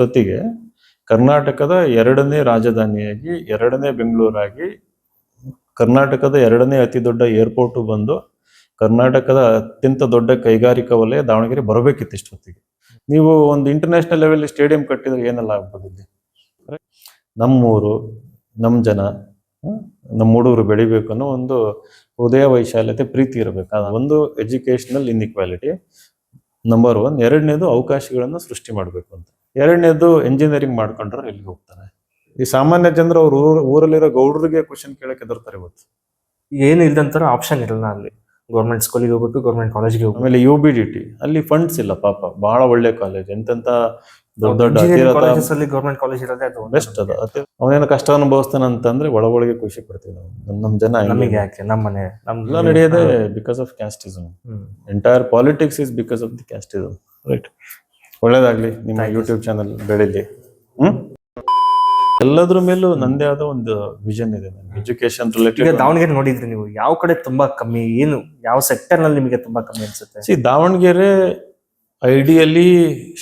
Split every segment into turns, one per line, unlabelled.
ಇಷ್ಟೊತ್ತಿಗೆ ಕರ್ನಾಟಕದ ಎರಡನೇ ರಾಜಧಾನಿಯಾಗಿ, ಎರಡನೇ ಬೆಂಗಳೂರಾಗಿ, ಕರ್ನಾಟಕದ ಎರಡನೇ ಅತಿ ದೊಡ್ಡ ಏರ್ಪೋರ್ಟ್ ಬಂದು ಕರ್ನಾಟಕದ ಅತ್ಯಂತ ದೊಡ್ಡ ಕೈಗಾರಿಕಾ ವಲಯ ದಾವಣಗೆರೆ ಬರಬೇಕಿತ್ತು ಇಷ್ಟೊತ್ತಿಗೆ. ನೀವು ಒಂದು ಇಂಟರ್ನ್ಯಾಷನಲ್ ಲೆವೆಲ್ ಸ್ಟೇಡಿಯಂ ಕಟ್ಟಿದ್ರೆ ಏನೆಲ್ಲ ಆಗ್ಬೋದಿದೆ ನಮ್ಮೂರು ನಮ್ಮ ಜನ ನಮ್ಮ ಹುಡುಗರು ಬೆಳಿಬೇಕು ಅನ್ನೋ ಒಂದು ಹೃದಯ ವೈಶಾಲ್ಯತೆ, ಪ್ರೀತಿ ಇರಬೇಕು. ಒಂದು ಎಜುಕೇಷನಲ್ ಇನ್ಇಕ್ವಾಲಿಟಿ ನಂಬರ್ ಒನ್ ಎರಡನೇದು ಅವಕಾಶಗಳನ್ನು ಸೃಷ್ಟಿ ಮಾಡಬೇಕು ಅಂತ. ಎರಡನೇದು ಇಂಜಿನಿಯರಿಂಗ್ ಮಾಡ್ಕೊಂಡ್ರೆ ಎಲ್ಲಿಗೆ ಹೋಗ್ತಾರೆ. ಈ ಸಾಮಾನ್ಯ ಜನರು ಅವ್ರು ಊರ್ ಊರಲ್ಲಿರೋ ಗೌಡ್ರಿಗೆ ಕ್ವಶನ್ ಕೇಳಕ್ಕೆ ಎದುರ್ತಾರೆ ಇವತ್ತು.
ಏನು ಇಲ್ದಂತರ ಆಪ್ಷನ್ ಇರಲ್ಲ ಅಲ್ಲಿ. ಗೌರ್ಮೆಂಟ್ ಸ್ಕೂಲಿಗೆ ಹೋಗ್ಬೇಕು ಗೌರ್ಮೆಂಟ್ ಕಾಲೇಜ್ಗೆ ಹೋಗ್ಬೇಕು.
ಆಮೇಲೆ ಯು ಬಿ ಡಿ ಟಿ ಅಲ್ಲಿ ಫಂಡ್ಸ್ ಇಲ್ಲ ಪಾಪ ಬಹಳ ಒಳ್ಳೆ ಕಾಲೇಜ್ ಎಂತೆಂತ ದೊಡ್ಡ ದೊಡ್ಡ
ಅಲ್ಲಿ ಗೌರ್ಮೆಂಟ್ ಕಾಲೇಜ್ ಇರೋದೇ ಅದು
ಬೆಸ್ಟ್ ಅದು ಅತಿ ಅವನೇನು ಕಷ್ಟ ಅನುಭವಿಸ್ತಾನೆ ಅಂತಂದ್ರೆ ಒಳಗೊಳಗೆ ಖುಷಿ ಪಡ್ತೀವಿ ನಾವು. ನಮ್ಮ ನಮ್ ಜನ ಇಲ್ಲಿ
ನಮಗೆ ಯಾಕೆ? ನಮ್ಮನೆ ನಮ್
ಎಲ್ಲ ನಡೆಯೋದೇ because of casteism entire politics is because of the casteism right ಒಳ್ಳೇದಾಗ್ಲಿ ನಿಮ್ಮ ಯೂಟ್ಯೂಬ್ ಚಾನಲ್ ಬೆಳಿಲಿ. ಹ್ಮ್? ಎಲ್ಲದ್ರ ಮೇಲೂ ನಂದೇ ಆದ ಒಂದು ವಿಷನ್ ಇದೆ ಎಜುಕೇಶನ್
ಈಗ
ರಿಲೇಟೆಡ್
ದಾವಣಗೆರೆ ನೋಡಿದ್ರಿ ನೀವು ಯಾವ ಕಡೆ ತುಂಬಾ ಕಮ್ಮಿ ಏನು ಯಾವ ಸೆಕ್ಟರ್ನಲ್ಲಿ ನಿಮಗೆ ತುಂಬಾ ಕಮ್ಮಿ ಅನ್ಸುತ್ತೆ?
See Davangere ideally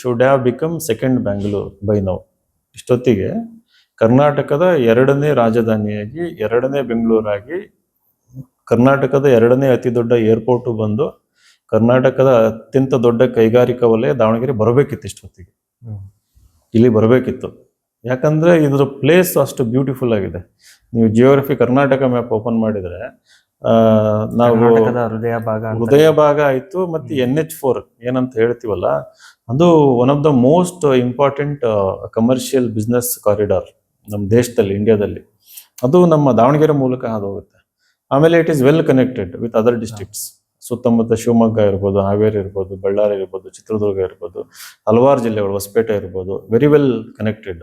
should have become second Bangalore by now ಇಷ್ಟೊತ್ತಿಗೆ ಕರ್ನಾಟಕದ ಎರಡನೇ ರಾಜಧಾನಿಯಾಗಿ ಎರಡನೇ ಬೆಂಗಳೂರಾಗಿ ಕರ್ನಾಟಕದ ಎರಡನೇ ಅತಿ ದೊಡ್ಡ ಏರ್ಪೋರ್ಟ್ ಬಂದು ಕರ್ನಾಟಕದ ಅತ್ಯಂತ ದೊಡ್ಡ ಕೈಗಾರಿಕಾ ವಲಯ ದಾವಣಗೆರೆ ಬರಬೇಕಿತ್ತು ಇಷ್ಟೊತ್ತಿಗೆ. ಇಲ್ಲಿ ಬರಬೇಕಿತ್ತು. ಯಾಕಂದ್ರೆ ಇದ್ರ ಪ್ಲೇಸ್ ಅಷ್ಟು ಬ್ಯೂಟಿಫುಲ್ ಆಗಿದೆ. ನೀವು ಜಿಯೋಗ್ರಫಿ ಕರ್ನಾಟಕ ಮ್ಯಾಪ್ ಓಪನ್ ಮಾಡಿದ್ರೆ ನಾವು
ಹೃದಯ ಭಾಗ
ಹೃದಯ ಭಾಗ ಆಯ್ತು ಮತ್ತೆ ಎನ್ ಎಚ್ ಫೋರ್ ಏನಂತ ಹೇಳ್ತೀವಲ್ಲ ಅದು one of the most important commercial business corridor ನಮ್ಮ ದೇಶದಲ್ಲಿ ಇಂಡಿಯಾದಲ್ಲಿ ಅದು ನಮ್ಮ ದಾವಣಗೆರೆ ಮೂಲಕ ಹಾದು ಹೋಗುತ್ತೆ. ಆಮೇಲೆ it is well connected with other districts ಸುತ್ತಮುತ್ತ ಶಿವಮೊಗ್ಗ ಇರ್ಬೋದು ಹಾವೇರಿ ಇರ್ಬೋದು ಬಳ್ಳಾರಿ ಇರ್ಬೋದು ಚಿತ್ರದುರ್ಗ ಇರ್ಬೋದು ಹಲವಾರು ಜಿಲ್ಲೆಗಳು ಹೊಸಪೇಟೆ ಇರ್ಬೋದು ವೆರಿ ವೆಲ್ ಕನೆಕ್ಟೆಡ್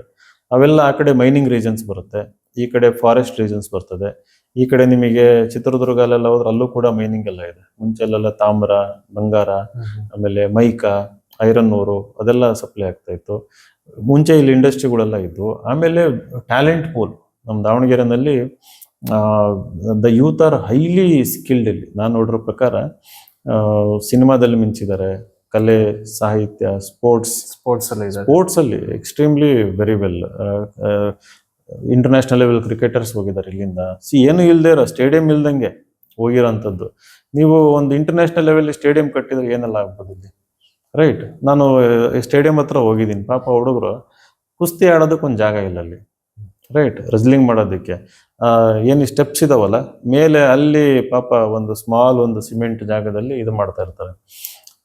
ಅವೆಲ್ಲ ಆ ಕಡೆ ಮೈನಿಂಗ್ ರೀಜನ್ಸ್ ಬರುತ್ತೆ ಈ ಕಡೆ ಫಾರೆಸ್ಟ್ ರೀಜನ್ಸ್ ಬರ್ತದೆ ಈ ಕಡೆ ನಿಮಗೆ ಚಿತ್ರದುರ್ಗ ಅಲ್ಲೆಲ್ಲ ಹೋದ್ರೆ ಅಲ್ಲೂ ಕೂಡ ಮೈನಿಂಗ್ ಎಲ್ಲ ಇದೆ. ಮುಂಚೆ ಅಲ್ಲೆಲ್ಲ ತಾಮ್ರ ಬಂಗಾರ. ಆಮೇಲೆ ಮೈಕಾ ಐರನ್ ಊರು ಅದೆಲ್ಲ ಸಪ್ಲೈ ಆಗ್ತಾ ಇತ್ತು. ಮುಂಚೆ ಇಲ್ಲಿ ಇಂಡಸ್ಟ್ರಿಗಳೆಲ್ಲ ಇದ್ವು. ಆಮೇಲೆ ಟ್ಯಾಲೆಂಟ್ ಪೂಲ್ ನಮ್ಮ ದಾವಣಗೆರೆನಲ್ಲಿ the youth are highly skilled ಇಲ್ಲಿ. ನಾನು ನೋಡಿರೋ ಪ್ರಕಾರ ಸಿನಿಮಾದಲ್ಲಿ ಮಿಂಚಿದ್ದಾರೆ. ಕಲೆ ಸಾಹಿತ್ಯ ಸ್ಪೋರ್ಟ್ಸ್
ಸ್ಪೋರ್ಟ್ಸ್ ಅಲ್ಲಿ
ಸ್ಪೋರ್ಟ್ಸ್ ಅಲ್ಲಿ extremely very well international level cricketers ಹೋಗಿದ್ದಾರೆ ಇಲ್ಲಿಂದ. ಸಿ ಏನು ಇಲ್ಲದೆ ಇರೋ ಸ್ಟೇಡಿಯಂ ಇಲ್ದಂಗೆ ಹೋಗಿರೋಂಥದ್ದು. ನೀವು ಒಂದು ಇಂಟರ್ನ್ಯಾಷನಲ್ ಲೆವೆಲ್ ಸ್ಟೇಡಿಯಂ ಕಟ್ಟಿದ್ರೆ ಏನೆಲ್ಲ ಆಗ್ಬೋದು ಇಲ್ಲಿ? ರೈಟ್ ನಾನು ಸ್ಟೇಡಿಯಂ ಹತ್ರ ಹೋಗಿದ್ದೀನಿ. ಪಾಪ ಹುಡುಗರು ಕುಸ್ತಿ ಆಡೋದಕ್ಕೆ ಒಂದು ಜಾಗ ಇಲ್ಲ ಅಲ್ಲಿ. ರೈಟ್ ರೆಸ್ಲಿಂಗ್ ಮಾಡೋದಕ್ಕೆ. ಏನು ಸ್ಟೆಪ್ಸ್ ಇದಾವಲ್ಲ ಮೇಲೆ ಅಲ್ಲಿ ಪಾಪ ಒಂದು ಸ್ಮಾಲ್ ಒಂದು ಸಿಮೆಂಟ್ ಜಾಗದಲ್ಲಿ ಇದು ಮಾಡ್ತಾ ಇರ್ತಾರೆ.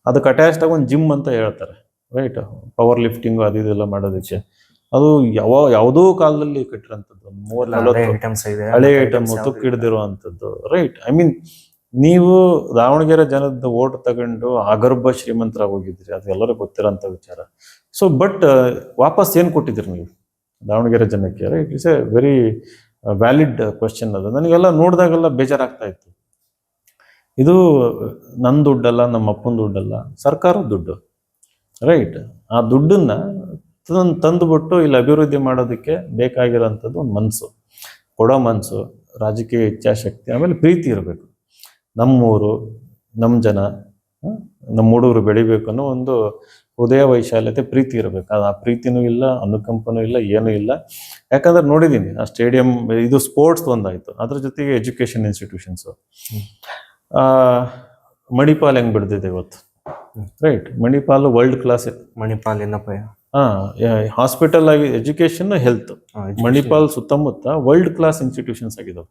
ಅದಕ್ಕೆ ಅಟ್ಯಾಚ್ ಆಗಿ ಒಂದು ಜಿಮ್ ಅಂತ ಹೇಳ್ತಾರೆ ರೈಟ್ ಪವರ್ ಲಿಫ್ಟಿಂಗ್ ಅದು ಇದೆಲ್ಲ ಮಾಡೋದಕ್ಕೆ. ಅದು ಯಾವ ಯಾವುದೋ ಕಾಲದಲ್ಲಿ ಕಟ್ಟಿರೋಂಥದ್ದು ನಲವತ್ತು
ಐಟಮ್ಸ್ ಇದೆ
ಹಳೆ ಐಟಮ್ ತುಕ್ಕು ಹಿಡ್ದಿರುವಂಥದ್ದು ರೈಟ್ ಐ ಮೀನ್ ನೀವು ದಾವಣಗೆರೆ ಜನದ ಓಟ್ ತಗೊಂಡು ಅಗರ್ಭ ಶ್ರೀಮಂತರಾಗಿ ಹೋಗಿದ್ರಿ ಅದು ಎಲ್ಲರಿಗೂ ಗೊತ್ತಿರೋಂಥ ವಿಚಾರ. ಸೊ ಬಟ್ ವಾಪಸ್ ಏನು ಕೊಟ್ಟಿದ್ದೀರಿ ನೀವು? ದಾವಣಗೆರೆ ಜನಕ್ಕೆ right it's a very valid question ಅದು. ನನಗೆಲ್ಲ ನೋಡಿದಾಗೆಲ್ಲ ಬೇಜಾರಾಗ್ತಾ ಇತ್ತು. ಇದು ನನ್ನ ದುಡ್ಡಲ್ಲ, ನಮ್ಮ ಅಪ್ಪನ ದುಡ್ಡಲ್ಲ, ಸರ್ಕಾರದ ದುಡ್ಡು. ರೈಟ್ ಆ ದುಡ್ಡನ್ನ ತಂದು ತಂದುಬಿಟ್ಟು ಇಲ್ಲಿ ಅಭಿವೃದ್ಧಿ ಮಾಡೋದಕ್ಕೆ ಬೇಕಾಗಿರೋಂಥದ್ದು ಒಂದು ಮನಸ್ಸು ಕೊಡೋ ಮನಸ್ಸು ರಾಜಕೀಯ ಇಚ್ಛಾಶಕ್ತಿ, ಆಮೇಲೆ ಪ್ರೀತಿ ಇರಬೇಕು. ನಮ್ಮೂರು ನಮ್ಮ ಜನ ನಮ್ಮ ಹುಡುಗರು ಬೆಳಿಬೇಕು ಅನ್ನೋ ಒಂದು ಹೃದಯ ವೈಶಾಲ್ಯತೆ ಪ್ರೀತಿ ಇರಬೇಕು. ಅದು ಆ ಪ್ರೀತಿನೂ ಇಲ್ಲ ಅನುಕಂಪನೂ ಇಲ್ಲ ಏನೂ ಇಲ್ಲ. ಯಾಕಂದ್ರೆ ನೋಡಿದ್ದೀನಿ ಆ ಸ್ಟೇಡಿಯಂ ಇದು ಸ್ಪೋರ್ಟ್ಸ್ ಒಂದಾಯ್ತು. ಅದ್ರ ಜೊತೆಗೆ ಎಜುಕೇಶನ್ ಇನ್ಸ್ಟಿಟ್ಯೂಷನ್ಸು ಮಣಿಪಾಲ್ ಹೆಂಗ್ ಬಿಡ್ದಿದೆ ಇವತ್ತು right Manipal world class
Manipal ಏನಪ್ಪ?
ಹಾ ಹಾಸ್ಪಿಟಲ್ ಆಗಿ ಎಜುಕೇಶನ್ ಹೆಲ್ತ್ ಮಣಿಪಾಲ್ ಸುತ್ತಮುತ್ತ ವರ್ಲ್ಡ್ ಕ್ಲಾಸ್ ಇನ್ಸ್ಟಿಟ್ಯೂಷನ್ಸ್ ಆಗಿದಾವೆ.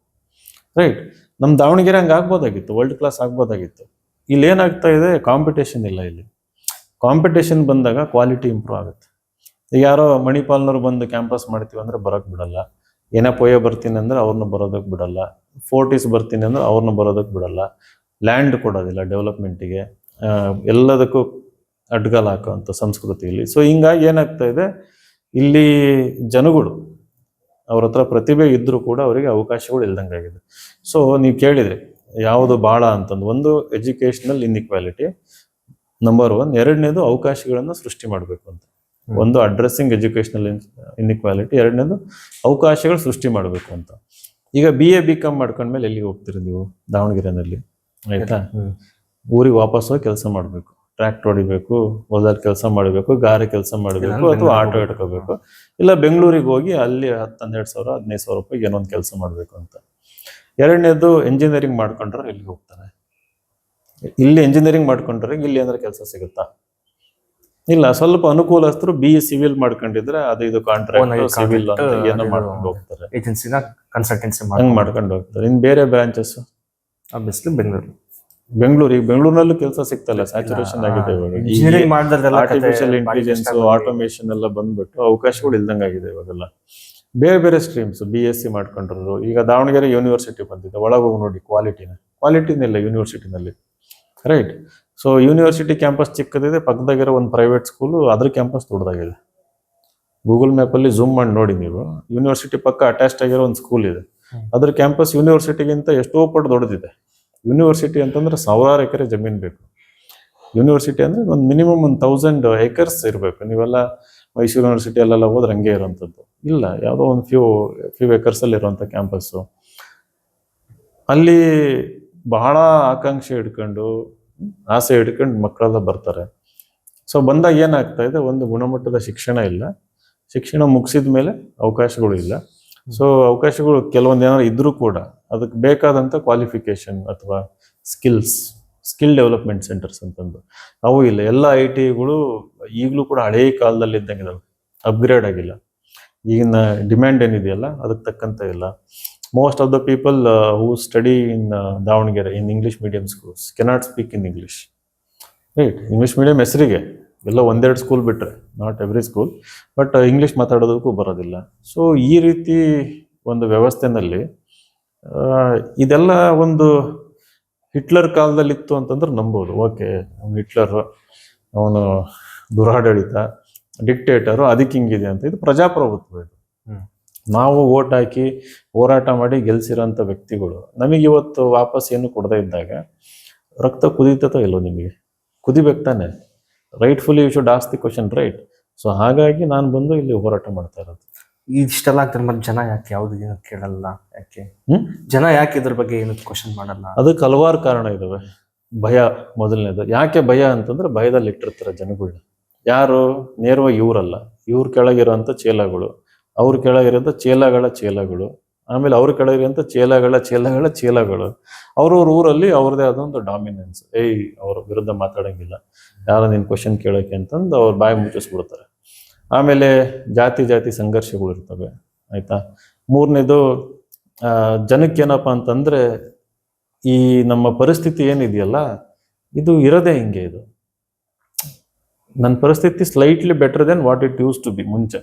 ರೈಟ್ ನಮ್ಮ ದಾವಣಗೆರೆ ಹಂಗೆ ಆಗ್ಬೋದಾಗಿತ್ತು ವರ್ಲ್ಡ್ ಕ್ಲಾಸ್ ಆಗ್ಬೋದಾಗಿತ್ತು. ಇಲ್ಲಿ ಏನಾಗ್ತಾ ಇದೆ? ಕಾಂಪಿಟೇಷನ್ ಇಲ್ಲ ಇಲ್ಲಿ. ಕಾಂಪಿಟೇಷನ್ ಬಂದಾಗ ಕ್ವಾಲಿಟಿ ಇಂಪ್ರೂವ್ ಆಗುತ್ತೆ. ಈಗ ಯಾರೋ ಮಣಿಪಾಲ್ನವ್ರು ಬಂದು ಕ್ಯಾಂಪಸ್ ಮಾಡ್ತೀವಿ ಅಂದರೆ ಬರೋಕ್ ಬಿಡಲ್ಲ. ಏನೋ ಪೊಯ ಬರ್ತೀನಿ ಅಂದರೆ ಅವ್ರನ್ನ ಬರೋದಕ್ಕೆ ಬಿಡಲ್ಲ. ಫೋರ್ಟೀಸ್ ಬರ್ತೀನಿ ಅಂದರೆ ಅವ್ರನ್ನ ಬರೋದಕ್ಕೆ ಬಿಡಲ್ಲ. ಲ್ಯಾಂಡ್ ಕೊಡೋದಿಲ್ಲ ಡೆವಲಪ್ಮೆಂಟಿಗೆ ಎಲ್ಲದಕ್ಕೂ ಅಡ್ಗಾಲ ಹಾಕೋವಂಥ ಸಂಸ್ಕೃತಿಯಲ್ಲಿ ಸೊ ಹಿಂಗಾಗಿ ಏನಾಗ್ತಾ ಇದೆ? ಇಲ್ಲಿ ಜನಗಳು ಅವ್ರ ಹತ್ರ ಪ್ರತಿಭೆ ಇದ್ದರೂ ಕೂಡ ಅವರಿಗೆ ಅವಕಾಶಗಳು ಇಲ್ದಂಗಾಗಿದೆ ಸೊ ನೀವು ಕೇಳಿದರೆ, ಯಾವುದು ಭಾಳ ಅಂತಂದು. ಒಂದು ಎಜುಕೇಷ್ನಲ್ ಇನ್ಇಕ್ವಾಲಿಟಿ ನಂಬರ್ ಒನ್ ಎರಡನೇದು ಅವಕಾಶಗಳನ್ನು ಸೃಷ್ಟಿ ಮಾಡಬೇಕು ಅಂತ. ಒಂದು ಅಡ್ರೆಸ್ಸಿಂಗ್ ಎಜುಕೇಶನಲ್ ಇನ್ಇಕ್ವಾಲಿಟಿ ಎರಡನೇದು ಅವಕಾಶಗಳು ಸೃಷ್ಟಿ ಮಾಡಬೇಕು ಅಂತ. ಈಗ ಬಿ ಎ ಬಿ ಕಾಮ್ ಮಾಡ್ಕೊಂಡ್ಮೇಲೆ ಎಲ್ಲಿಗೆ ಹೋಗ್ತೀರಿ ನೀವು? ದಾವಣಗೆರೆನಲ್ಲಿ. ಆಯ್ತಾ. ಊರಿಗೆ ವಾಪಸ್ ಹೋಗಿ ಕೆಲಸ ಮಾಡಬೇಕು. ಟ್ರ್ಯಾಕ್ಟರ್ ಹೊಡಿಬೇಕು ಹೊಲದಲ್ಲಿ ಕೆಲಸ ಮಾಡಬೇಕು ಗಾರೆ ಕೆಲಸ ಮಾಡಬೇಕು ಅಥವಾ ಆಟೋ ಇಟ್ಕೋಬೇಕು ಇಲ್ಲ ಬೆಂಗಳೂರಿಗೆ ಹೋಗಿ ಅಲ್ಲಿ ಹತ್ತು ಹನ್ನೆರಡು ಸಾವಿರ ಹದಿನೈದು ಸಾವಿರ ರೂಪಾಯಿ ಏನೊಂದು ಕೆಲಸ ಮಾಡಬೇಕು ಅಂತ. ಎರಡನೇದು ಇಂಜಿನಿಯರಿಂಗ್ ಮಾಡ್ಕೊಂಡ್ರೆ ಎಲ್ಲಿಗೆ ಹೋಗ್ತಾರೆ? ಇಲ್ಲಿ ಇಂಜಿನಿಯರಿಂಗ್ ಮಾಡ್ಕೊಂಡ್ರೆ ಇಲ್ಲಿ ಏನಾರ ಕೆಲಸ ಸಿಗುತ್ತಾ? ಇಲ್ಲ ಸ್ವಲ್ಪ ಅನುಕೂಲಸ್ಥರು ಬಿ ಸಿವಿಲ್ ಮಾಡ್ಕೊಂಡಿದ್ರೆ ಅದು ಇದು ಕಾಂಟ್ರಾಕ್ಟ್ ಸಿವಿಲ್ ಅಂತ ಏನೋ ಮಾಡ್ಕೊಂಡು ಹೋಗ್ತಾರೆ.
ಏಜೆನ್ಸಿನ ಕನ್ಸಲ್ಟೆನ್ಸಿ
ಹಂಗ್
ಮಾಡಿ
ಮಾಡ್ಕೊಂಡು ಹೋಗ್ತಾರೆ. ಇನ್ ಬೇರೆ ಬ್ರಾಂಚಸ್
ಆಬ್ವಿಯಸ್ಲಿ ಬೆಂಗಳೂರು.
ಬೆಂಗಳೂರಿಗೆ ಬೆಂಗಳೂರಿನಲ್ಲೂ ಕೆಲಸ ಸಿಗ್ತಲ್ಲ ಸ್ಯಾಚುರೇಷನ್ ಆಗಿದೆ ಇವಾಗ.
ಇಂಜಿನಿಯರಿಂಗ್ ಮಾಡಿದ್ರಲ್ಲ
ಆರ್ಟಿಫಿಷಿಯಲ್ ಇಂಟೆಲಿಜೆನ್ಸ್ ಆಟೋಮೇಶನ್ ಎಲ್ಲ ಬಂದ್ಬಿಟ್ಟು ಅವಕಾಶಗಳು ಇಲ್ದಂಗೆ ಆಗಿದೆ ಇವಾಗೆಲ್ಲ. ಬೇರೆ ಬೇರೆ ಸ್ಟ್ರೀಮ್ಸ್ ಬಿ ಎಸ್ ಸಿ ಮಾಡ್ಕೊಂಡ್ರು ಈಗ ದಾವಣಗೆರೆ ಯೂನಿವರ್ಸಿಟಿ ಬಂದಿದೆ. ಒಳಗೆ ಹೋಗಿ ನೋಡಿ ಕ್ವಾಲಿಟಿನ ಇಲ್ಲ ಯೂನಿವರ್ಸಿಟಿನಲ್ಲಿ ರೈಟ್ ಸೊ ಯೂನಿವರ್ಸಿಟಿ ಕ್ಯಾಂಪಸ್ ಚಿಕ್ಕದಿದೆ ಪಕ್ಕದಾಗಿರೋ ಒಂದು ಪ್ರೈವೇಟ್ ಸ್ಕೂಲು ಅದ್ರ ಕ್ಯಾಂಪಸ್ ದೊಡ್ಡದಾಗಿದೆ. ಗೂಗಲ್ ಮ್ಯಾಪಲ್ಲಿ ಝೂಮ್ ಮಾಡಿ ನೋಡಿ ನೀವು. ಯೂನಿವರ್ಸಿಟಿ ಪಕ್ಕ ಅಟ್ಯಾಚ್ ಆಗಿರೋ ಒಂದು ಸ್ಕೂಲ್ ಇದೆ. ಅದ್ರ ಕ್ಯಾಂಪಸ್ ಯೂನಿವರ್ಸಿಟಿಗಿಂತ ಎಷ್ಟೋ ಪಟ್ಟು ದೊಡ್ಡದಿದೆ. ಯೂನಿವರ್ಸಿಟಿ ಅಂತಂದ್ರೆ ಸಾವಿರಾರು ಎಕರೆ ಜಮೀನು ಬೇಕು. ಯೂನಿವರ್ಸಿಟಿ ಅಂದ್ರೆ ಒಂದು ಮಿನಿಮಮ್ ಒಂದು ತೌಸಂಡ್ ಏಕರ್ಸ್ ಇರಬೇಕು. ನೀವೆಲ್ಲ ಮೈಸೂರು ಯೂನಿವರ್ಸಿಟಿ ಅಲ್ಲೆಲ್ಲ ಹೋದ್ರೆ ಹಂಗೆ ಇರೋಂಥದ್ದು ಇಲ್ಲ ಯಾವುದೋ ಒಂದು ಫ್ಯೂ ಫ್ಯೂ ಏಕರ್ಸ್ ಅಲ್ಲಿ ಇರುವಂಥ ಕ್ಯಾಂಪಸ್ಸು ಅಲ್ಲಿ ಬಹಳ ಆಕಾಂಕ್ಷೆ ಇಟ್ಕೊಂಡು ಆಸೆ ಇಟ್ಕೊಂಡು ಮಕ್ಕಳೆಲ್ಲ ಬರ್ತಾರೆ. ಸೊ ಬಂದಾಗ ಏನಾಗ್ತಾ ಇದೆ, ಒಂದು ಗುಣಮಟ್ಟದ ಶಿಕ್ಷಣ ಇಲ್ಲ. ಶಿಕ್ಷಣ ಮುಗಿಸಿದ ಮೇಲೆ ಅವಕಾಶಗಳು ಇಲ್ಲ. ಸೊ ಅವಕಾಶಗಳು ಕೆಲವೊಂದು ಏನಾದ್ರು ಇದ್ರೂ ಕೂಡ ಅದಕ್ಕೆ ಬೇಕಾದಂಥ ಕ್ವಾಲಿಫಿಕೇಶನ್ ಅಥವಾ ಸ್ಕಿಲ್ಸ್ ಸ್ಕಿಲ್ ಡೆವಲಪ್ಮೆಂಟ್ ಸೆಂಟರ್ಸ್ ಅಂತಂದು. ಅವು ಇಲ್ಲ. ಎಲ್ಲ ಐ ಟಿಗಳು ಈಗಲೂ ಕೂಡ ಹಳೇ ಕಾಲದಲ್ಲಿ ಇದ್ದಂಗೆ ಅಪ್ಗ್ರೇಡ್ ಆಗಿಲ್ಲ. ಈಗಿನ ಡಿಮ್ಯಾಂಡ್ ಏನಿದೆಯಲ್ಲ, ಅದಕ್ಕೆ ತಕ್ಕಂತ ಇಲ್ಲ. Most of the people who study in Davangere in English medium schools cannot speak in English right English medium ಹೆಸರಿಗೆ ಎಲ್ಲ ಒಂದೆರಡು ಸ್ಕೂಲ್ ಬಿಟ್ಟರೆ not every school but English ಮಾತಾಡೋದಕ್ಕೂ ಬರೋದಿಲ್ಲ. ಸೊ ಈ ರೀತಿ ಒಂದು ವ್ಯವಸ್ಥೆನಲ್ಲಿ ಇದೆಲ್ಲ ಒಂದು ಹಿಟ್ಲರ್ ಕಾಲದಲ್ಲಿ ಇತ್ತು ಅಂತಂದ್ರೆ ನಂಬೋದು. ಓಕೆ ಹಿಟ್ಲರ್, ಅವನು ದುರಾಡಳಿತ ಡಿಕ್ಟೇಟರು ಅದಕ್ಕೆ ಹಿಂಗಿದೆ ಅಂತ. ಇದು ಪ್ರಜಾಪ್ರಭುತ್ವ ಇದು. ನಾವು ಓಟ್ ಹಾಕಿ ಹೋರಾಟ ಮಾಡಿ ಗೆಲ್ಸಿರೋಂಥ ವ್ಯಕ್ತಿಗಳು. ನಮಗೆ ಇವತ್ತು ವಾಪಸ್ ಏನು ಕೊಡದೇ ಇದ್ದಾಗ ರಕ್ತ ಕುದೀತತೋ ಇಲ್ಲೋ ನಿಮಗೆ. ಕುದಿಬೇಕು ತಾನೆ. Rightfully you should ask the question right so ಹಾಗಾಗಿ ನಾನು ಬಂದು ಇಲ್ಲಿ ಹೋರಾಟ ಮಾಡ್ತಾ ಇರೋದು.
ಇಷ್ಟೆಲ್ಲ ಆಗ್ತಾರೆ ಮತ್ತೆ ಜನ ಯಾಕೆ ಯಾವ್ದು ಏನು ಕೇಳಲ್ಲ ಯಾಕೆ? ಜನ ಯಾಕೆ ಇದ್ರ ಬಗ್ಗೆ ಏನು ಕ್ವಶನ್ ಮಾಡಲ್ಲ?
ಅದಕ್ಕೆ ಹಲವಾರು ಕಾರಣ ಇದಾವೆ. ಭಯ ಮೊದಲನೇದು. ಯಾಕೆ ಭಯ ಅಂತಂದ್ರೆ ಭಯದಲ್ಲಿ ಇಟ್ಟಿರ್ತಾರೆ ಜನಗಳನ್ನ ಯಾರು? ನೇರವಾಗಿ ಇವರಲ್ಲ. ಇವ್ರ ಕೆಳಗಿರುವಂಥ ಚೇಲಗಳು. ಅವ್ರ ಕೆಳಗಿರೋಂಥ ಚೇಲಗಳ ಚೇಲಗಳು, ಆಮೇಲೆ ಅವ್ರ ಕೆಳಗಿರೋಂಥ ಚೇಲಗಳ ಚೇಲಗಳ ಚೇಲಗಳು, ಅವ್ರವ್ರ ಊರಲ್ಲಿ ಅವ್ರದೇ ಆದೊಂದು ಡಾಮಿನೆನ್ಸ್ ಏಯ್, ಅವ್ರ ವಿರುದ್ಧ ಮಾತಾಡೋಂಗಿಲ್ಲ. ಯಾರು ನಿನ್ ಕ್ವಶನ್ ಕೇಳೋಕೆ ಅಂತಂದು ಅವ್ರು ಬಾಯಿ ಮುಚ್ಚಿಸ್ಬಿಡ್ತಾರೆ. ಆಮೇಲೆ ಜಾತಿ ಜಾತಿ ಸಂಘರ್ಷಗಳು ಇರ್ತವೆ, ಆಯ್ತಾ? ಮೂರನೇದು ಜನಕ್ಕೇನಪ್ಪ ಅಂತಂದ್ರೆ ಈ ನಮ್ಮ ಪರಿಸ್ಥಿತಿ ಏನಿದೆಯಲ್ಲ, ಇದು ಇರೋದೇ ಹಿಂಗೆ ಇದು. ನನ್ನ ಪರಿಸ್ಥಿತಿ slightly better then what it use to be ಮುಂಚೆ.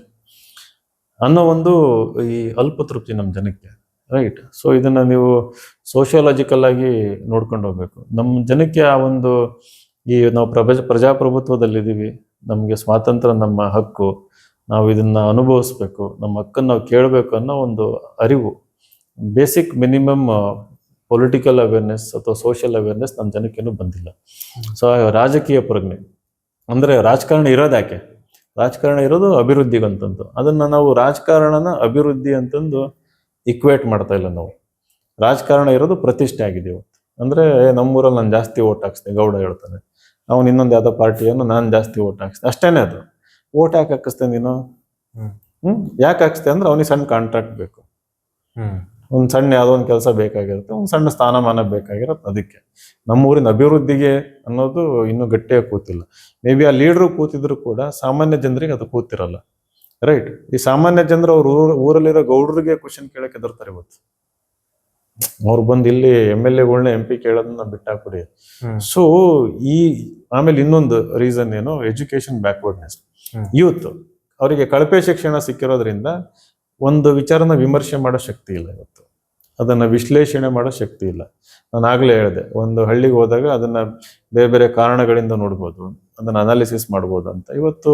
ಅನ್ನೋ ಒಂದು ಈ ಅಲ್ಪ ತೃಪ್ತಿ ನಮ್ಮ ಜನಕ್ಕೆ ರೈಟ್ ಸೊ ಇದನ್ನ ನೀವು ಸೋಷಿಯಾಲಜಿಕಲ್ ಆಗಿ ನೋಡ್ಕೊಂಡು ಹೋಗ್ಬೇಕು. ನಮ್ಮ ಜನಕ್ಕೆ ಆ ಒಂದು ಈ ನಾವು ಪ್ರಜಾ ಪ್ರಜಾಪ್ರಭುತ್ವದಲ್ಲಿದ್ದೀವಿ, ನಮಗೆ ಸ್ವಾತಂತ್ರ್ಯ ನಮ್ಮ ಹಕ್ಕು, ನಾವು ಇದನ್ನ ಅನುಭವಿಸ್ಬೇಕು, ನಮ್ಮ ಹಕ್ಕನ್ನು ನಾವು ಕೇಳಬೇಕು ಅನ್ನೋ ಒಂದು ಅರಿವು ಬೇಸಿಕ್ ಮಿನಿಮಮ್ ಪೊಲಿಟಿಕಲ್ ಅವೇರ್ನೆಸ್ ಅಥವಾ ಸೋಷಿಯಲ್ ಅವೇರ್ನೆಸ್ ನಮ್ಮ ಜನಕ್ಕೇನು ಬಂದಿಲ್ಲ. ಸೊ ರಾಜಕೀಯ ಪ್ರಜ್ಞೆ, ಅಂದರೆ ರಾಜಕಾರಣ ಇರೋದು ಯಾಕೆ? ರಾಜಕಾರಣ ಇರೋದು ಅಭಿವೃದ್ಧಿಗಂತಂದು ಅದನ್ನು ನಾವು ರಾಜಕಾರಣನ ಅಭಿವೃದ್ಧಿ ಅಂತಂದು ಇಕ್ವೇಟ್ ಮಾಡ್ತಾ ಇಲ್ಲ ನಾವು. ರಾಜಕಾರಣ ಇರೋದು ಪ್ರತಿಷ್ಠೆ ಆಗಿದೆ ಇವತ್ತು. ಅಂದ್ರೆ ನಮ್ಮೂರಲ್ಲಿ ನಾನು ಜಾಸ್ತಿ ಓಟ್ ಹಾಕ್ಸ್ತೀನಿ ಗೌಡ ಹೇಳ್ತಾನೆ. ಅವನು ಇನ್ನೊಂದು ಯಾವುದೋ ಪಾರ್ಟಿಯನ್ನು ನಾನು ಜಾಸ್ತಿ ಓಟ್ ಹಾಕ್ಸ್ತೀನಿ. ಅಷ್ಟೇನೆ ಅದು. ಓಟ್ ಯಾಕೆ ಹಾಕಿಸ್ತೇನೆ ನೀನು?
ಹ್ಞೂ
ಹ್ಮ್? ಯಾಕೆ ಹಾಕ್ಸ್ತೇನೆ ಅಂದ್ರೆ ಅವನಿಗೆ ಸಣ್ಣ ಕಾಂಟ್ರಾಕ್ಟ್ ಬೇಕು.
ಹ್ಮ್.
ಒಂದು ಸಣ್ಣ ಯಾವುದೋ ಒಂದು ಕೆಲಸ ಬೇಕಾಗಿರುತ್ತೆ ಒಂದು ಸಣ್ಣ ಸ್ಥಾನಮಾನ ಬೇಕಾಗಿರುತ್ತೆ ಅದಕ್ಕೆ. ನಮ್ಮೂರಿನ ಅಭಿವೃದ್ಧಿಗೆ ಅನ್ನೋದು ಇನ್ನೂ ಗಟ್ಟಿಯಾಗಿ ಕೂತಿಲ್ಲ. ಮೇ ಬಿ ಆ ಲೀಡ್ರು ಕೂತಿದ್ರು ಕೂಡ ಸಾಮಾನ್ಯ ಜನರಿಗೆ ಅದು ಕೂತಿರಲ್ಲ. ರೈಟ್ ಈ ಸಾಮಾನ್ಯ ಜನರು ಅವ್ರ ಊರ್ ಊರಲ್ಲಿರೋ ಗೌಡ್ರಿಗೆ ಕ್ವಶನ್ ಕೇಳಕ್ಕೆ ಎದುರ್ತಾರೆ ಇವತ್ತು. ಅವ್ರು ಬಂದು ಇಲ್ಲಿ ಎಂ ಎಲ್ ಎಗಳನ್ನ ಎಂ ಪಿ ಕೇಳೋದನ್ನ ಬಿಟ್ಟಾಕ್ಬಿಡಿ. ಸೊ ಈ ಆಮೇಲೆ ಇನ್ನೊಂದು ರೀಸನ್ ಏನು ಎಜುಕೇಶನ್ ಬ್ಯಾಕ್ವರ್ಡ್ನೆಸ್ ಯೂತ್ ಅವರಿಗೆ ಕಳಪೆ ಶಿಕ್ಷಣ ಸಿಕ್ಕಿರೋದ್ರಿಂದ ಒಂದು ವಿಚಾರನ ವಿಮರ್ಶೆ ಮಾಡೋ ಶಕ್ತಿ ಇಲ್ಲ ಇವತ್ತು. ಅದನ್ನು ವಿಶ್ಲೇಷಣೆ ಮಾಡೋ ಶಕ್ತಿ ಇಲ್ಲ. ನಾನು ಆಗಲೇ ಹೇಳಿದೆ, ಒಂದು ಹಳ್ಳಿಗೆ ಹೋದಾಗ ಅದನ್ನು ಬೇರೆ ಬೇರೆ ಕಾರಣಗಳಿಂದ ನೋಡ್ಬೋದು, ಅದನ್ನು ಅನಾಲಿಸಿಸ್ ಮಾಡ್ಬೋದು ಅಂತ. ಇವತ್ತು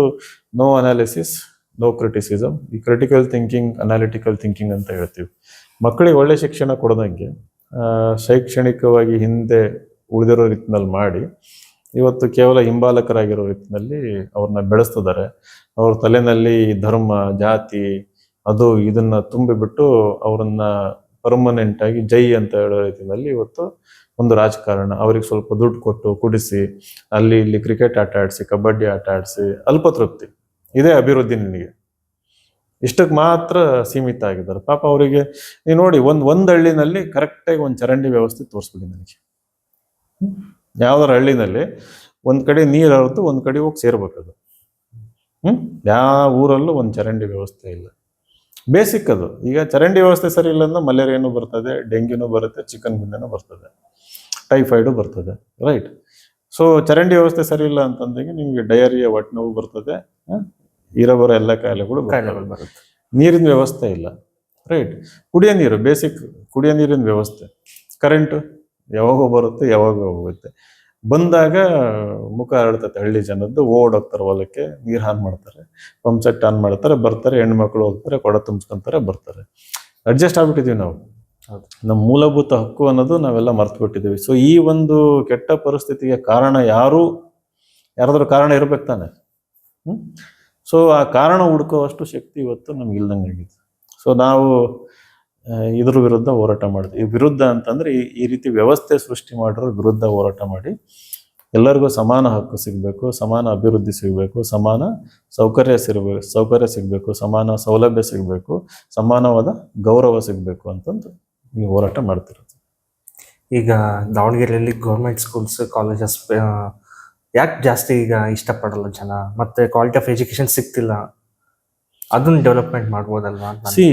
ನೋ ಅನಾಲಿಸಿಸ್ ನೋ ಕ್ರಿಟಿಸಿಸಮ್ ಈ ಕ್ರಿಟಿಕಲ್ ಥಿಂಕಿಂಗ್ ಅನಾಲಿಟಿಕಲ್ ಥಿಂಕಿಂಗ್ ಅಂತ ಹೇಳ್ತೀವಿ. ಮಕ್ಕಳಿಗೆ ಒಳ್ಳೆ ಶಿಕ್ಷಣ ಕೊಡೋದಂಗೆ ಶೈಕ್ಷಣಿಕವಾಗಿ ಹಿಂದೆ ಉಳಿದಿರೋ ರೀತಿನಲ್ಲಿ ಮಾಡಿ, ಇವತ್ತು ಕೇವಲ ಹಿಂಬಾಲಕರಾಗಿರೋ ರೀತಿಯಲ್ಲಿ ಅವ್ರನ್ನ ಬೆಳೆಸ್ತಿದ್ದಾರೆ. ಅವ್ರ ತಲೆನಲ್ಲಿ ಧರ್ಮ, ಜಾತಿ ಅದು ಇದನ್ನ ತುಂಬಿಬಿಟ್ಟು ಅವರನ್ನ ಪರ್ಮನೆಂಟ್ ಆಗಿ ಜೈ ಅಂತ ಹೇಳೋ ರೀತಿಯಲ್ಲಿ ಇವತ್ತು ಒಂದು ರಾಜಕಾರಣ. ಅವ್ರಿಗೆ ಸ್ವಲ್ಪ ದುಡ್ಡು ಕೊಟ್ಟು ಕುಡಿಸಿ, ಅಲ್ಲಿ ಇಲ್ಲಿ ಕ್ರಿಕೆಟ್ ಆಟ ಆಡಿಸಿ, ಕಬಡ್ಡಿ ಆಟ ಆಡಿಸಿ, ಅಲ್ಪ ತೃಪ್ತಿ. ಇದೇ ಅಭಿವೃದ್ಧಿ ನಿನಗೆ. ಇಷ್ಟಕ್ಕೆ ಮಾತ್ರ ಸೀಮಿತ ಆಗಿದ್ದಾರೆ. ಪಾಪ ಅವರಿಗೆ ನೀವು ನೋಡಿ ಒಂದು ಒಂದು ಹಳ್ಳಿನಲ್ಲಿ ಕರೆಕ್ಟಾಗಿ ಒಂದು ಚರಂಡಿ ವ್ಯವಸ್ಥೆ ತೋರಿಸ್ಬಿಡಿ ನನಗೆ? ಯಾವ್ದಾರ ಹಳ್ಳಿನಲ್ಲಿ ಒಂದು ಕಡೆ ನೀರು ಹರಿದು ಒಂದು ಕಡೆ ಹೋಗಿ ಸೇರ್ಬೇಕದು ಹ್ಞೂ ಯಾವ ಊರಲ್ಲೂ ಒಂದು ಚರಂಡಿ ವ್ಯವಸ್ಥೆ ಇಲ್ಲ. ಬೇಸಿಕ್ ಅದು. ಈಗ ಚರಂಡಿ ವ್ಯವಸ್ಥೆ ಸರಿ ಇಲ್ಲ ಅಂದ್ರೆ ಮಲೇರಿಯಾನು ಬರ್ತದೆ ಡೆಂಗ್ಯೂನು ಬರುತ್ತೆ ಚಿಕನ್ ಗುಂಡೆನೂ ಬರ್ತದೆ ಟೈಫಾಯ್ಡು ಬರ್ತದೆ ರೈಟ್ ಸೊ ಚರಂಡಿ ವ್ಯವಸ್ಥೆ ಸರಿ ಇಲ್ಲ ಅಂತಂದಾಗ ನಿಮಗೆ ಡಯರಿಯಾ ನೋವು ಬರ್ತದೆ ಇರೋ ಬರೋ ಎಲ್ಲ ಕಾಯಿಲೆಗಳು
ಕಾಯಿಲೆಗಳು ಬರುತ್ತೆ.
ನೀರಿನ ವ್ಯವಸ್ಥೆ ಇಲ್ಲ ರೈಟ್ ಕುಡಿಯೋ ನೀರು ಬೇಸಿಕ್ ಕುಡಿಯೋ ನೀರಿನ ವ್ಯವಸ್ಥೆ. ಕರೆಂಟು ಯಾವಾಗೋ ಬರುತ್ತೆ ಯಾವಾಗೋ ಹೋಗುತ್ತೆ. ಬಂದಾಗ ಮುಖ ಹರಡ್ತೈತೆ ಹಳ್ಳಿ ಜನದ್ದು ಓಡೋಗ್ತಾರೆ ಹೊಲಕ್ಕೆ ನೀರು ಹಾನ್ ಮಾಡ್ತಾರೆ. ಪಂಪ್ ಸೆಟ್ ಆನ್ ಮಾಡ್ತಾರೆ ಬರ್ತಾರೆ ಹೆಣ್ಮಕ್ಳು ಹೋಗ್ತಾರೆ ಕೊಡ ತುಂಬಿಸ್ಕೊಂತಾರೆ ಬರ್ತಾರೆ. ಅಡ್ಜಸ್ಟ್ ಆಗ್ಬಿಟ್ಟಿದೀವಿ ನಾವು. ನಮ್ಮ ಮೂಲಭೂತ ಹಕ್ಕು ಅನ್ನೋದು ನಾವೆಲ್ಲ ಮರ್ತು ಬಿಟ್ಟಿದ್ದೀವಿ ಸೊ ಈ ಒಂದು ಕೆಟ್ಟ ಪರಿಸ್ಥಿತಿಗೆ ಕಾರಣ ಯಾರು? ಯಾರಾದ್ರೂ ಕಾರಣ ಇರ್ಬೇಕು ತಾನೆ. ಹ್ಮ್? ಸೊ ಆ ಕಾರಣ ಹುಡ್ಕೋವಷ್ಟು ಶಕ್ತಿ ಇವತ್ತು ನಮ್ಗೆ ಇಲ್ದಂಗೆ ಆಗಿದೆ. ಸೊ ನಾವು ಇದ್ರ ವಿರುದ್ಧ ಹೋರಾಟ ಮಾಡಿದ್ವಿ. ಈ ವಿರುದ್ಧ ಅಂತಂದ್ರೆ ಈ ರೀತಿ ವ್ಯವಸ್ಥೆ ಸೃಷ್ಟಿ ಮಾಡಿರೋ ವಿರುದ್ಧ ಹೋರಾಟ ಮಾಡಿ ಎಲ್ಲರಿಗೂ ಸಮಾನ ಹಕ್ಕು ಸಿಗಬೇಕು, ಸಮಾನ ಅಭಿವೃದ್ಧಿ ಸಿಗಬೇಕು, ಸಮಾನ ಸೌಕರ್ಯ ಸಿಗಬೇಕು ಸೌಕರ್ಯ ಸಿಗಬೇಕು, ಸಮಾನ ಸೌಲಭ್ಯ ಸಿಗಬೇಕು, ಸಮಾನವಾದ ಗೌರವ ಸಿಗಬೇಕು ಅಂತಂದು ಈ ಹೋರಾಟ ಮಾಡ್ತಿರೋದು.
ಈಗ ದಾವಣಗೆರೆಯಲ್ಲಿ ಗೌರ್ಮೆಂಟ್ ಸ್ಕೂಲ್ಸ್ ಕಾಲೇಜಸ್ ಯಾಕೆ ಜಾಸ್ತಿ ಈಗ ಇಷ್ಟಪಡಲ್ಲ ಜನ? ಮತ್ತೆ ಕ್ವಾಲಿಟಿ ಆಫ್ ಎಜುಕೇಶನ್ ಸಿಗ್ತಿಲ್ಲ. ಅದನ್ನ ಡೆವಲಪ್ಮೆಂಟ್ ಮಾಡ್ಬೋದಲ್ವಾ ಅಂತ
ಸಿ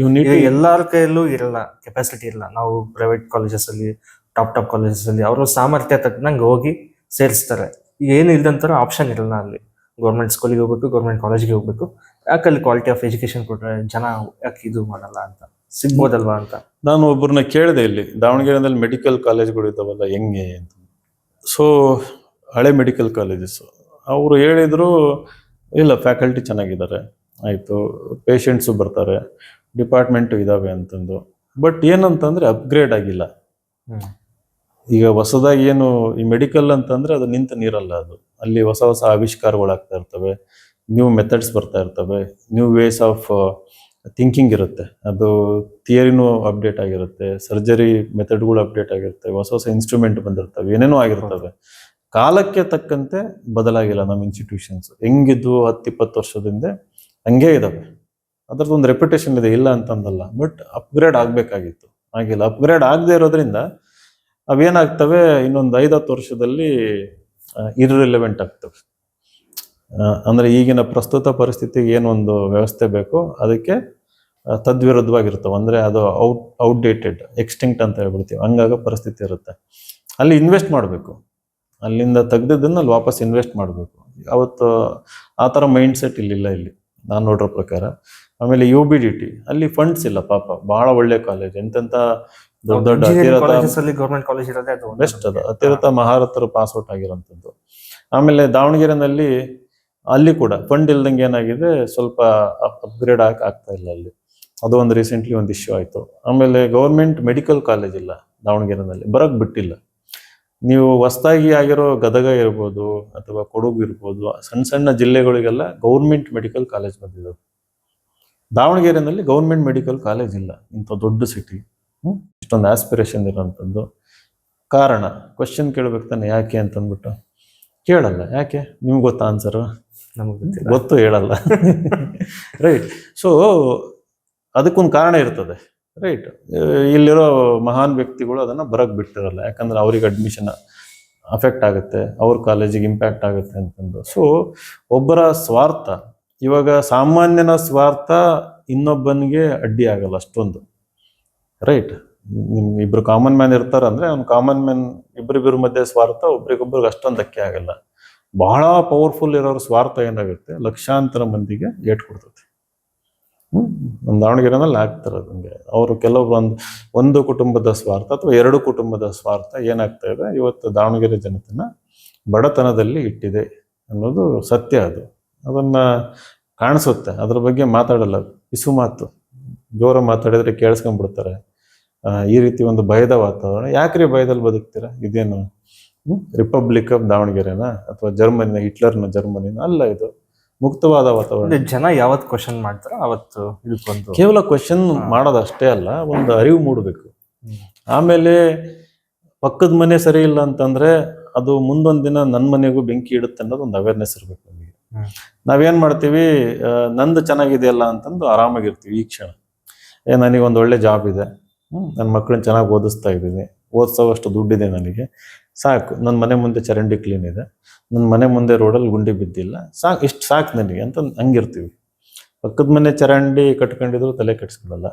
ಯು ನೀಡ್
ಎಲ್ಲರ ಎಲ್ಲಾರ ಕೈಯಲ್ಲೂ ಇರಲ್ಲ ಕೆಪಾಸಿಟಿ ಇರಲ್ಲ ನಾವು ಪ್ರೈವೇಟ್ ಕಾಲೇಜಸ್ ಅಲ್ಲಿ ಟಾಪ್ ಟಾಪ್ ಕಾಲೇಜಸ್ ಅಲ್ಲಿ ಅವರು ಸಾಮರ್ಥ್ಯ ತಕ್ಕನಂಗೆ ಹೋಗಿ ಸೇರಿಸ್ತಾರೆ. ಈಗ ಏನು ಇಲ್ದಂತರ ಆಪ್ಷನ್ ಇರಲ್ಲ ಅಲ್ಲಿ. ಗೌರ್ಮೆಂಟ್ ಸ್ಕೂಲಿಗೆ ಹೋಗ್ಬೇಕು ಗೌರ್ಮೆಂಟ್ ಕಾಲೇಜ್ಗೆ ಹೋಗ್ಬೇಕು. ಯಾಕೆ ಅಲ್ಲಿ ಕ್ವಾಲಿಟಿ ಆಫ್ ಎಜುಕೇಶನ್ ಕೊಟ್ಟರೆ ಜನ ಯಾಕೆ ಇದು ಮಾಡಲ್ಲ ಅಂತ? ಸಿಗ್ಬೋದಲ್ವಾ ಅಂತ?
ನಾನು ಒಬ್ಬರನ್ನ ಕೇಳಿದೆ ಇಲ್ಲಿ. ದಾವಣಗೆರೆಯಲ್ಲಿ ಮೆಡಿಕಲ್ ಕಾಲೇಜ್ಗಳು ಇದ್ದಾವಲ್ಲ ಹೆಂಗೆ ಅಂತ. ಸೊ ಹಳೆ ಮೆಡಿಕಲ್ ಕಾಲೇಜಸ್ ಅವರು ಹೇಳಿದ್ರು ಇಲ್ಲ ಫ್ಯಾಕಲ್ಟಿ ಚೆನ್ನಾಗಿದ್ದಾರೆ. ಆಯಿತು ಪೇಷಂಟ್ಸು ಬರ್ತಾರೆ ಡಿಪಾರ್ಟ್ಮೆಂಟು ಇದ್ದಾವೆ ಅಂತಂದು. ಬಟ್ ಏನಂತಂದರೆ ಅಪ್ಗ್ರೇಡ್ ಆಗಿಲ್ಲ. ಈಗ ಹೊಸದಾಗಿ ಏನು ಈ ಮೆಡಿಕಲ್ ಅಂತಂದರೆ ಅದು ನಿಂತ ನೀರಲ್ಲ ಅದು. ಅಲ್ಲಿ ಹೊಸ ಹೊಸ ಆವಿಷ್ಕಾರಗಳಾಗ್ತಾ ಇರ್ತವೆ. ನ್ಯೂ ಮೆಥಡ್ಸ್ ಬರ್ತಾ ಇರ್ತವೆ. ನ್ಯೂ ವೇಸ್ ಆಫ್ ಥಿಂಕಿಂಗ್ ಇರುತ್ತೆ. ಅದು ಥಿಯರಿನೂ ಅಪ್ಡೇಟ್ ಆಗಿರುತ್ತೆ. ಸರ್ಜರಿ ಮೆಥಡ್ಗಳು ಅಪ್ಡೇಟ್ ಆಗಿರುತ್ತೆ. ಹೊಸ ಹೊಸ ಇನ್ಸ್ಟ್ರೂಮೆಂಟ್ ಬಂದಿರ್ತವೆ. ಏನೇನೋ ಆಗಿರ್ತವೆ. ಕಾಲಕ್ಕೆ ತಕ್ಕಂತೆ ಬದಲಾಗಿಲ್ಲ ನಮ್ಮ ಇನ್ಸ್ಟಿಟ್ಯೂಷನ್ಸ್ ಹೆಂಗಿದ್ವು ಹತ್ತು ಇಪ್ಪತ್ತು ವರ್ಷದಿಂದ ಹಂಗೆ ಇದ್ದಾವೆ ಅದ್ರದ್ದು ಒಂದು ರೆಪ್ಯುಟೇಷನ್ ಇದೆ, ಇಲ್ಲ ಅಂತಂದಲ್ಲ. ಬಟ್ ಅಪ್ಗ್ರೇಡ್ ಆಗಬೇಕಾಗಿತ್ತು. ಆಗಿಲ್ಲ ಅಪ್ಗ್ರೇಡ್ ಆಗದೆ ಇರೋದ್ರಿಂದ ಅವೇನಾಗ್ತವೆ? ಇನ್ನೊಂದು ಐದು ಹತ್ತು ವರ್ಷದಲ್ಲಿ ಇರ್ರಿಲೆವೆಂಟ್ ಆಗ್ತವೆ. ಅಂದರೆ ಈಗಿನ ಪ್ರಸ್ತುತ ಪರಿಸ್ಥಿತಿಗೆ ಏನೊಂದು ವ್ಯವಸ್ಥೆ ಬೇಕೋ ಅದಕ್ಕೆ ತದ್ವಿರುದ್ಧವಾಗಿರ್ತವೆ. ಅಂದರೆ ಅದು ಔಟ್ ಔಟ್ಡೇಟೆಡ್ ಎಕ್ಸ್ಟಿಂಕ್ಟ್ ಅಂತ ಹೇಳ್ಬಿಡ್ತೀವಿ. ಹಂಗಾಗ ಪರಿಸ್ಥಿತಿ ಇರುತ್ತೆ. ಅಲ್ಲಿ ಇನ್ವೆಸ್ಟ್ ಮಾಡಬೇಕು. ಅಲ್ಲಿಂದ ತೆಗ್ದಿದ್ದನ್ನು ಅಲ್ಲಿ ವಾಪಸ್ ಇನ್ವೆಸ್ಟ್ ಮಾಡಬೇಕು. ಅವತ್ತು ಆ ಥರ ಮೈಂಡ್ ಸೆಟ್ ಇಲ್ಲಿಲ್ಲ ಇಲ್ಲಿ. ನಾನು ನೋಡಿರೋ ಪ್ರಕಾರ. ಆಮೇಲೆ ಯು ಬಿ ಡಿ ಟಿ ಅಲ್ಲಿ ಫಂಡ್ಸ್ ಇಲ್ಲ ಪಾಪ. ಬಹಳ ಒಳ್ಳೆ ಕಾಲೇಜ್ ಎಂತೆಂಥ ದೊಡ್ಡ ದೊಡ್ಡ
ಗೌರ್ಮೆಂಟ್ ಕಾಲೇಜ್ ಇರೋದೇ
ಬೆಸ್ಟ್ ಅದು. ಅತಿರಥ ಮಹಾರಥರು ಪಾಸ್ಔಟ್ ಆಗಿರೋಂಥದ್ದು. ಆಮೇಲೆ ದಾವಣಗೆರೆನಲ್ಲಿ ಅಲ್ಲಿ ಕೂಡ ಫಂಡ್ ಇಲ್ದಂಗೆ ಏನಾಗಿದೆ? ಸ್ವಲ್ಪ ಅಪ್ಗ್ರೇಡ್ ಆಗ ಆಗ್ತಾ ಇಲ್ಲ ಅಲ್ಲಿ. ಅದು ಒಂದು ರೀಸೆಂಟ್ಲಿ ಒಂದು ಇಶ್ಯೂ ಆಯಿತು. ಆಮೇಲೆ ಗೌರ್ಮೆಂಟ್ ಮೆಡಿಕಲ್ ಕಾಲೇಜ್ ಇಲ್ಲ ದಾವಣಗೆರೆನಲ್ಲಿ. ಬರಕ್ ಬಿಟ್ಟಿಲ್ಲ. ನೀವು ಹೊಸ್ದಾಗಿ ಆಗಿರೋ ಗದಗ ಇರ್ಬೋದು ಅಥವಾ ಕೊಡಗು ಇರ್ಬೋದು ಸಣ್ಣ ಸಣ್ಣ ಜಿಲ್ಲೆಗಳಿಗೆಲ್ಲ ಗೌರ್ಮೆಂಟ್ ಮೆಡಿಕಲ್ ಕಾಲೇಜ್ ಬಂದಿದ್ದವು ದಾವಣಗೆರೆನಲ್ಲಿ ಗೌರ್ಮೆಂಟ್ ಮೆಡಿಕಲ್ ಕಾಲೇಜ್ ಇಲ್ಲ ಇಂಥ ದೊಡ್ಡ ಸಿಟಿ. ಇಷ್ಟೊಂದು ಆಸ್ಪಿರೇಷನ್ ಇರೋವಂಥದ್ದು ಕಾರಣ ಕ್ವಶನ್ ಕೇಳಬೇಕು ತಾನೆ ಯಾಕೆ ಅಂತಂದ್ಬಿಟ್ಟು. ಕೇಳಲ್ಲ ಯಾಕೆ? ನಿಮ್ಗೆ ಗೊತ್ತಾ ಆನ್ಸರು
ನಮಗೆ
ಗೊತ್ತು ಹೇಳಲ್ಲ. ರೈಟ್ ಸೊ ಅದಕ್ಕೊಂದು ಕಾರಣ ಇರ್ತದೆ. ರೈಟ್ ಇಲ್ಲಿರೋ ಮಹಾನ್ ವ್ಯಕ್ತಿಗಳು ಅದನ್ನ ಬರಕ್ ಬಿಟ್ಟಿರಲ್ಲ. ಯಾಕಂದ್ರೆ ಅವ್ರಿಗೆ ಅಡ್ಮಿಷನ್ ಅಫೆಕ್ಟ್ ಆಗುತ್ತೆ, ಅವ್ರ ಕಾಲೇಜಿಗೆ ಇಂಪ್ಯಾಕ್ಟ್ ಆಗುತ್ತೆ ಅಂತಂದು. ಸೊ ಒಬ್ಬರ ಸ್ವಾರ್ಥ, ಇವಾಗ ಸಾಮಾನ್ಯನ ಸ್ವಾರ್ಥ ಇನ್ನೊಬ್ಬನಿಗೆ ಅಡ್ಡಿ ಆಗಲ್ಲ ಅಷ್ಟೊಂದು. ರೈಟ್ ನಿಮ್ ಇಬ್ರು ಕಾಮನ್ ಮ್ಯಾನ್ ಇರ್ತಾರ ಅಂದ್ರೆ ಅವ್ನು ಕಾಮನ್ ಮ್ಯಾನ್ ಇಬ್ಬರಿಬ್ಬರ ಮಧ್ಯೆ ಸ್ವಾರ್ಥ, ಒಬ್ರಿಗೊಬ್ರಿಗೆ ಅಷ್ಟೊಂದು ಧಕ್ಕೆ ಆಗಲ್ಲ. ಬಹಳ ಪವರ್ಫುಲ್ ಇರೋರ ಸ್ವಾರ್ಥ ಏನಾಗುತ್ತೆ? ಲಕ್ಷಾಂತರ ಮಂದಿಗೆ ಏಟ್ ಕೊಡ್ತೈತೆ ಹ್ಮ್ ನಮ್ಮ ದಾವಣಗೆರೆನಲ್ಲಿ ಹಾಕ್ತಾರೆ ಅದಂಗೆ ಅವರು ಕೆಲವೊಂದು ಒಂದು ಕುಟುಂಬದ ಸ್ವಾರ್ಥ ಅಥವಾ ಎರಡು ಕುಟುಂಬದ ಸ್ವಾರ್ಥ ಏನಾಗ್ತಾ ಇದೆ? ಇವತ್ತು ದಾವಣಗೆರೆ ಜನತೆನ ಬಡತನದಲ್ಲಿ ಇಟ್ಟಿದೆ ಅನ್ನೋದು ಸತ್ಯ ಅದು. ಅದನ್ನ ಕಾಣಿಸುತ್ತೆ. ಅದ್ರ ಬಗ್ಗೆ ಮಾತಾಡಲ್ಲ. ಪಿಸು ಮಾತು. ಜೋರ ಮಾತಾಡಿದ್ರೆ ಕೇಳಿಸ್ಕೊಂಡ್ಬಿಡ್ತಾರೆ. ಈ ರೀತಿ ಒಂದು ಭಯದ ವಾತಾವರಣ. ಯಾಕ್ರಿ ಭಯದಲ್ಲಿ ಬದುಕ್ತೀರ? ಇದೇನು ರಿಪಬ್ಲಿಕ್ ಆಫ್ ದಾವಣಗೆರೆನ ಅಥವಾ ಜರ್ಮನಿನ ಹಿಟ್ಲರ್ನ ಜರ್ಮನಿನ ಅಲ್ಲ ಇದು. ಮುಕ್ತವಾದ ವಾತಾವರಣ.
ಜನ ಯಾವತ್ ಕ್ವಶನ್ ಮಾಡ್ತಾರೋ ಅವತ್ತು ಇದಕ್ಕೊಂದು
ಕೇವಲ ಕ್ವಶನ್ ಮಾಡೋದಷ್ಟೇ ಅಲ್ಲ ಒಂದು ಅರಿವು ಮೂಡಬೇಕು. ಆಮೇಲೆ ಪಕ್ಕದ ಮನೆ ಸರಿ ಇಲ್ಲ ಅಂತಂದ್ರೆ ಅದು ಮುಂದೊಂದು ದಿನ ನನ್ನ ಮನೆಗೂ ಬೆಂಕಿ ಇಡುತ್ತೆ ಅನ್ನೋದು ಒಂದು ಅವೇರ್ನೆಸ್ ಇರಬೇಕು ನಮಗೆ. ನಾವೇನ್ ಮಾಡ್ತೀವಿ ನಂದು ಚೆನ್ನಾಗಿದೆಯಲ್ಲ ಅಂತಂದು ಆರಾಮಾಗಿರ್ತೀವಿ ಈ ಕ್ಷಣ. ಏ ನನಗೆ ಒಂದು ಒಳ್ಳೆ ಜಾಬ್ ಇದೆ. ನನ್ನ ಮಕ್ಕಳನ್ನ ಚೆನ್ನಾಗಿ ಓದಿಸ್ತಾ ಇದ್ದೀನಿ. ಓದಿಸೋವಷ್ಟು ದುಡ್ಡಿದೆ ನನಗೆ. ಸಾಕು ನನ್ನ ಮನೆ ಮುಂದೆ ಚರಂಡಿ ಕ್ಲೀನ್ ಇದೆ. ನನ್ನ ಮನೆ ಮುಂದೆ ರೋಡಲ್ಲಿ ಗುಂಡಿ ಬಿದ್ದಿಲ್ಲ. ಸಾಕು, ಇಷ್ಟು ಸಾಕು ನನಗೆ ಅಂತ ಹಂಗಿರ್ತೀವಿ. ಪಕ್ಕದ ಮನೆ ಚರಂಡಿ ಕಟ್ಕೊಂಡಿದ್ರು ತಲೆ ಕೆಡ್ಸ್ಕೊಳ್ಳಲ್ಲ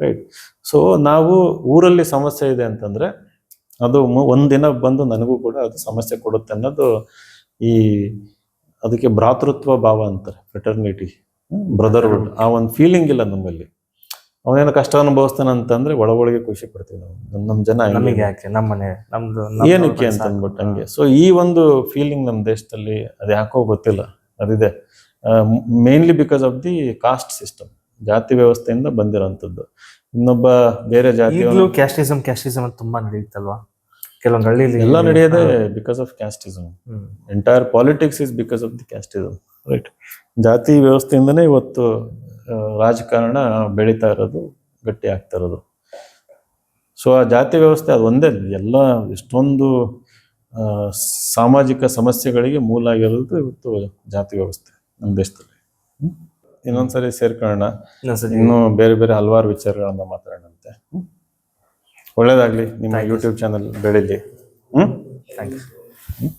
ರೈಟ್ ಸೊ ನಾವು ಊರಲ್ಲಿ ಸಮಸ್ಯೆ ಇದೆ ಅಂತಂದರೆ, ಅದು ಒಂದಿನ ಬಂದು ನನಗೂ ಕೂಡ ಅದು ಸಮಸ್ಯೆ ಕೊಡುತ್ತೆ ಅನ್ನೋದು ಈ, ಅದಕ್ಕೆ ಭ್ರಾತೃತ್ವ ಭಾವ ಅಂತಾರೆ ಫ್ರೆಟರ್ನಿಟಿ ಬ್ರದರ್ಹುಡ್ ಆ ಒಂದು ಫೀಲಿಂಗ್ ಇಲ್ಲ ನಮ್ಮಲ್ಲಿ. ಅವನೇನೋ ಕಷ್ಟ ಅನುಭವಿಸ್ತಾನೆ ಅಂತಂದ್ರೆ ಒಳಗೊಳಗೆ ಖುಷಿ ಪಡ್ತೀವಿ ನಾವು. ನಮ್ಮ ನಮ್ ಜನ.
ನಮಗೆ ಯಾಕೆ? ನಮ್ಮನೆ ನಮ್ದು
ಏನಕ್ಕೆ ಅಂತ. ಅಂದ್ಬಿಟ್ಟು ಹಂಗೆ. ಸೊ ಈ ಒಂದು ಫೀಲಿಂಗ್ ನಮ್ಮ ದೇಶದಲ್ಲಿ ಅದು ಯಾಕೋ ಗೊತ್ತಿಲ್ಲ. ಅದಿದೆ. Mainly because of the caste system ಜಾತಿ ವ್ಯವಸ್ಥೆಯಿಂದ ಬಂದಿರೋಂಥದ್ದು. ಇನ್ನೊಬ್ಬ ಬೇರೆ ಜಾತಿ
ಕ್ಯಾಸ್ಟಿಸಮ್ ಕ್ಯಾಸ್ಟಿಸಮ್ ಅಂತ ತುಂಬಾ ನಡೆಯುತ್ತಲ್ವಾ? ಕೆಲವೊಂದು ಹಳ್ಳಿಯಲ್ಲಿ
ಎಲ್ಲ ನಡೆಯೋದೇ because of casteism. Entire politics is because of the casteism right ಜಾತಿ ವ್ಯವಸ್ಥೆಯಿಂದನೇ ಇವತ್ತು ರಾಜಕಾರಣ ಬೆಳೀತಾ ಇರೋದು ಗಟ್ಟಿ ಆಗ್ತಾ ಇರೋದು. ಸೊ ಆ ಜಾತಿ ವ್ಯವಸ್ಥೆ ಅದು ಒಂದೇ ಎಲ್ಲ ಎಷ್ಟೊಂದು ಸಾಮಾಜಿಕ ಸಮಸ್ಯೆಗಳಿಗೆ ಮೂಲ ಆಗಿರೋದು ಇವತ್ತು ಜಾತಿ ವ್ಯವಸ್ಥೆ ನಮ್ಮ ದೇಶದಲ್ಲಿ? ಇನ್ನೊಂದ್ಸರಿ ಸೇರ್ಕೊಳ್ಳೋಣ. ಇನ್ನು ಬೇರೆ ಬೇರೆ ಹಲವಾರು ವಿಚಾರಗಳನ್ನ ಮಾತಾಡೋಣಂತೆ? ಒಳ್ಳೇದಾಗ್ಲಿ. ನಿಮ್ಮ ಯೂಟ್ಯೂಬ್ ಚಾನಲ್ ಬೆಳೀಲಿ. ಹ್ಮ್?
Thank you